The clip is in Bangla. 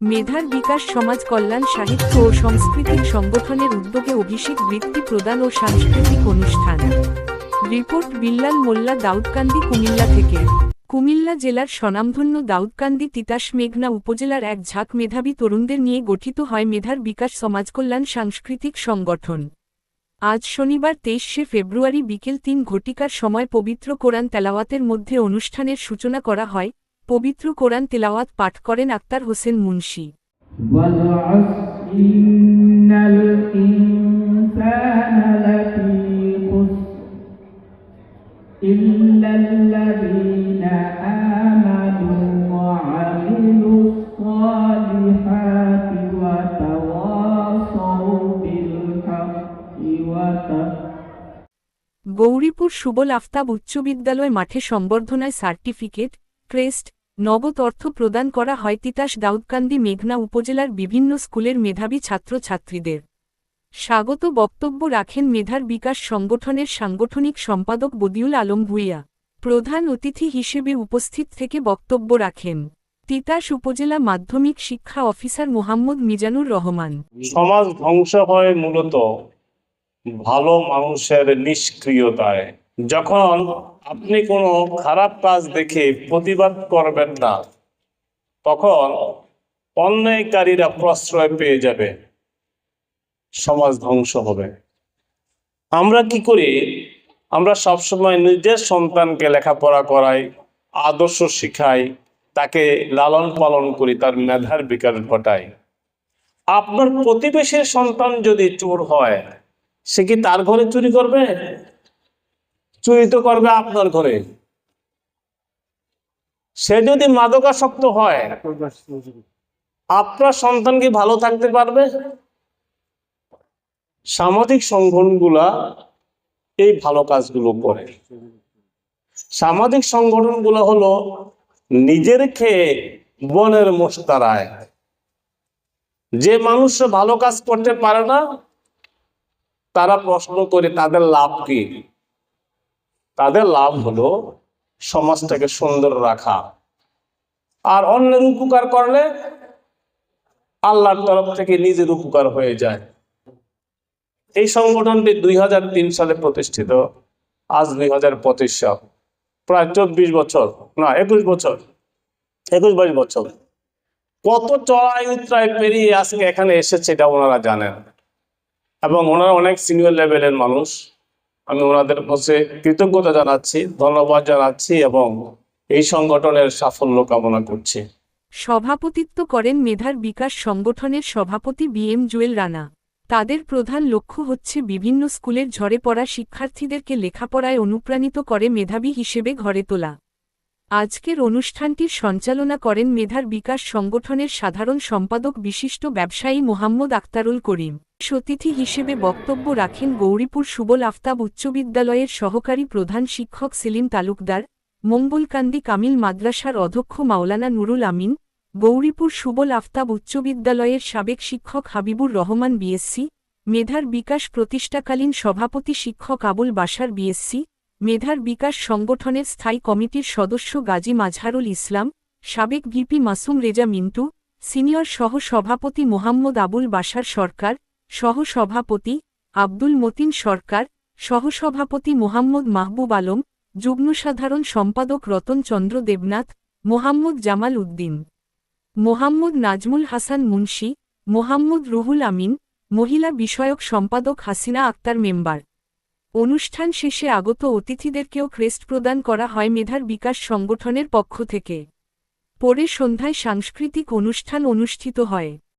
মেধার বিকাশ সমাজ কল্যাণ সাহিত্য ও সাংস্কৃতিক সংগঠনের উদ্যোগে অভিষেক বৃত্তি প্রদান ও সাংস্কৃতিক অনুষ্ঠান। রিপোর্ট বিল্লাল মোল্লা, দাউদকান্দি, কুমিল্লা থেকে। কুমিল্লা জেলার স্বনামধন্য দাউদকান্দি, তিতাস মেঘনা উপজেলার এক ঝাঁক মেধাবী তরুণদের নিয়ে গঠিত হয় মেধার বিকাশ সমাজকল্যাণ সাংস্কৃতিক সংগঠন। আজ শনিবার তেইশে ফেব্রুয়ারি বিকেল তিন ঘটিকার সময় পবিত্র কোরআন তেলাওয়াতের মধ্যে অনুষ্ঠানের সূচনা করা হয়। পবিত্র কোরআন তেলাওয়াত পাঠ করেন আক্তার হোসেন মুন্সি والعصر إن الإنسان لفي خسر إلا الذين آمنوا وعملوا الصالحات وتواصوا بالحق وتواصوا গৌরীপুর সুবল আফতাব উচ্চ বিদ্যালয় মাঠে সম্বর্ধনায় সার্টিফিকেট ক্রেস্ট নগদ অর্থ প্রদান করা হয় তিতাস দাউদকান্দি মেঘনা উপজেলার বিভিন্ন স্কুলের মেধাবী ছাত্রছাত্রীদের। স্বাগত বক্তব্য রাখেন মেধার বিকাশ সংগঠনের সাংগঠনিক সম্পাদক বদিউল আলম ভুইয়া। প্রধান অতিথি হিসেবে উপস্থিত থেকে বক্তব্য রাখেন তিতাস উপজেলা মাধ্যমিক শিক্ষা অফিসার মোহাম্মদ মিজানুর রহমান। সমাজ ধ্বংস হয় মূলত ভালো মানুষের নিষ্ক্রিয়তায়। যখন আপনি কোনো খারাপ কাজ দেখে প্রতিবাদ করবেন না, তখন অন্যায়কারীরা প্রশ্রয় পেয়ে যাবে। সমাজ ধ্বংস হবে। আমরা কি করি? আমরা সবসময় নিজের সন্তানকে লেখাপড়া করাই, আদর্শ শিখাই, তাকে লালন পালন করি, তার মেধার বিকাশ ঘটাই। আপনার প্রতিবেশীর সন্তান যদি চোর হয়, সে কি তার ঘরে চুরি করবে? চুরি তো করবে আপনার ঘরে। সে যদি মাদকাসক্ত হয়, আপনার সন্তান কি ভালো থাকতে পারবে? সামাজিক সংগঠনগুলা এই ভালো কাজগুলো করে। সামাজিক সংগঠনগুলো হলো নিজের খেয়ে বনের মোষ তাড়ায় যে মানুষ ভালো কাজ করতে পারে না, তারা প্রশ্ন করে তাদের লাভ কি? তাদের লাভ হলো সমাজটাকে সুন্দর রাখা। আর অন্যের উপকার করলে আল্লাহর তরফ থেকে নিজের উপকার হয়ে যায়। এই সংগঠনটি দুই হাজার তিন সালে প্রতিষ্ঠিত, আজ দুই হাজার পঁচিশ সাল। প্রায় চব্বিশ বছর, না, একুশ বছর, একুশ বাইশ বছর। কত চড়াই উত্তরায় পেরিয়ে আজকে এখানে এসেছে এটা ওনারা জানেন। এবং ওনারা অনেক সিনিয়র লেভেলের মানুষ। আমি ওনাদের কাছে কৃতজ্ঞতা জানাচ্ছি, ধন্যবাদ জানাচ্ছি এবং এই সংগঠনের সাফল্য কামনা করছি। সভাপতিত্ব করেন মেধার বিকাশ সংগঠনের সভাপতি বি এম জুয়েল রানা। তাদের প্রধান লক্ষ্য হচ্ছে বিভিন্ন স্কুলের ঝরে পড়া শিক্ষার্থীদেরকে লেখাপড়ায় অনুপ্রাণিত করে মেধাবী হিসেবে ঘরে তোলা। আজকের অনুষ্ঠানটির সঞ্চালনা করেন মেধার বিকাশ সংগঠনের সাধারণ সম্পাদক বিশিষ্ট ব্যবসায়ী মোহাম্মদ আক্তারুল করিম। অতিথি হিসেবে বক্তব্য রাখেন গৌরীপুর সুবল আফতাব উচ্চ বিদ্যালয়ের সহকারী প্রধান শিক্ষক সেলিম তালুকদার, মঙ্গলকান্দি কামিল মাদ্রাসার অধ্যক্ষ মাওলানা নুরুল আমিন, গৌরীপুর সুবল আফতাব উচ্চ বিদ্যালয়ের সাবেক শিক্ষক হাবিবুর রহমান বিএসসি, মেধার বিকাশ প্রতিষ্ঠাকালীন সভাপতি শিক্ষক আবুল বাসার বিএসসি মেধার বিকাশ সংগঠনের স্থায়ী কমিটির সদস্য গাজী মাজহারুল ইসলাম, সাবেক ভিপি মাসুম রেজা মিন্টু, সিনিয়র সহ সভাপতি মোহাম্মদ আবুল বাসার সরকার, সহ-সভাপতি আব্দুল মতিন সরকার, সহসভাপতি মোহাম্মদ মাহবুব আলম, যুগ্ম সাধারণ সম্পাদক রতন চন্দ্র দেবনাথ, মোহাম্মদ জামাল উদ্দিন, মোহাম্মদ নাজমুল হাসান মুন্সি, মোহাম্মদ রুহুল আমিন, মহিলা বিষয়ক সম্পাদক হাসিনা আক্তার মেম্বার। অনুষ্ঠান শেষে আগত অতিথিদেরকেও ক্রেস্ট প্রদান করা হয় মেধার বিকাশ সংগঠনের পক্ষ থেকে। পরে সন্ধ্যায় সাংস্কৃতিক অনুষ্ঠান অনুষ্ঠিত হয়।